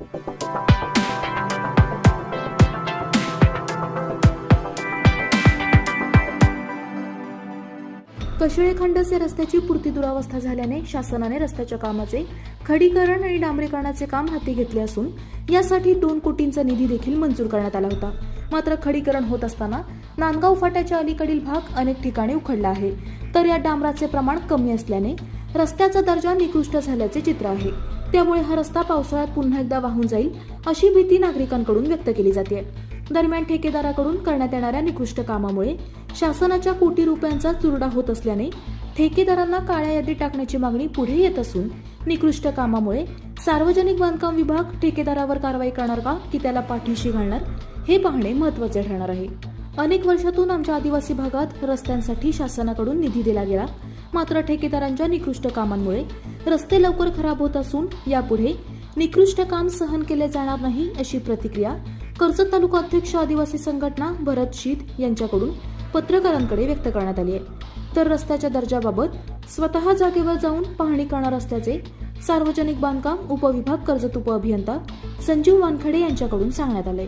कशिळे खंडसे रस्त्याची पुरती दुरावस्था झाल्याने शासनाने रस्त्याच्या कामाचे खडीकरण आणि डांबरीकरणाचे काम हाती घेतले असून यासाठी दोन कोटींचा निधी देखील मंजूर करण्यात आला होता. मात्र खडीकरण होत असताना नांदगाव फाट्याच्या अलीकडील भाग अनेक ठिकाणी उखडला आहे. तर या डांबराचे प्रमाण कमी असल्याने रस्त्याचा दर्जा निकृष्ट झाल्याचे चित्र आहे. त्यामुळे हा रस्ता पावसाळ्यात पुन्हा एकदा वाहून जाईल अशी भीती नागरिकांकडून व्यक्त केली जाते. दरम्यान ठेकेदाराकडून करण्यात येणाऱ्या निकृष्ट कामामुळे शासनाच्या कोटी रुपयांचा चुरडा होत असल्याने ठेकेदारांना काळ्या यादीत टाकण्याची मागणी पुढे येत असून निकृष्ट कामामुळे सार्वजनिक बांधकाम विभाग ठेकेदारावर कारवाई करणार का की त्याला पाठीशी घालणार हे पाहणे महत्त्वाचे ठरणार आहे. अनेक वर्षातून आमच्या आदिवासी भागात रस्त्यांसाठी शासनाकडून निधी दिला गेला. मात्र ठेकेदारांच्या निकृष्ट कामांमुळे रस्ते लवकर खराब होत असून यापुढे निकृष्ट काम सहन केले जाणार नाही अशी प्रतिक्रिया कर्जत तालुका अध्यक्ष आदिवासी संघटना भरत शीत यांच्याकडून पत्रकारांकडे व्यक्त करण्यात आली आहे. तर रस्त्याच्या दर्जाबाबत स्वतः जागेवर जाऊन पाहणी करणार असल्याचे सार्वजनिक बांधकाम उपविभाग कर्जत उपअभियंता संजीव वानखडे यांच्याकडून सांगण्यात आले.